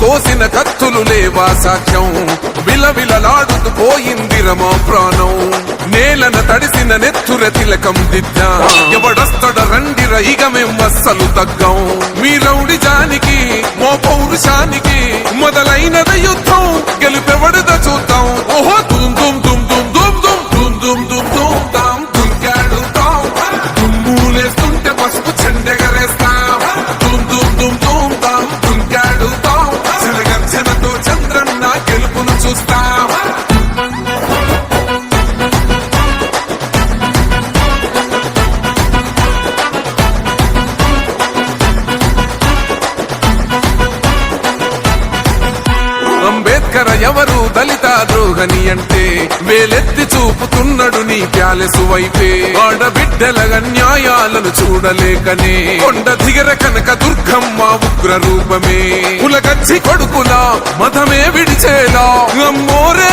కోసిన కత్తులు లేవా సాక్ష్యం? విలవిలలాడుతూ పోయింది రమా ప్రాణం. నేలన తడిసిన నెత్తుర తిలకం దిద్దా. ఎవడొస్తడ రండిర ఇక మేం అస్సలు తగ్గం. మీ రౌడి జానికి మో పౌరుషానికి అంబేద్కర్ ఎవరు దళిత ద్రోహని అంటే వేలెత్తి చూపుతున్నాడు నీ ప్యాలెసు వైపే. ఆడబిడ్డల న్యాయాలను చూడలేకనే కొండ దిగర కనక దుర్గమ్మ ఉగ్ర రూపమే. కులగచ్చి కొడుకులా మతమే విడిచేలా. అమ్మోరే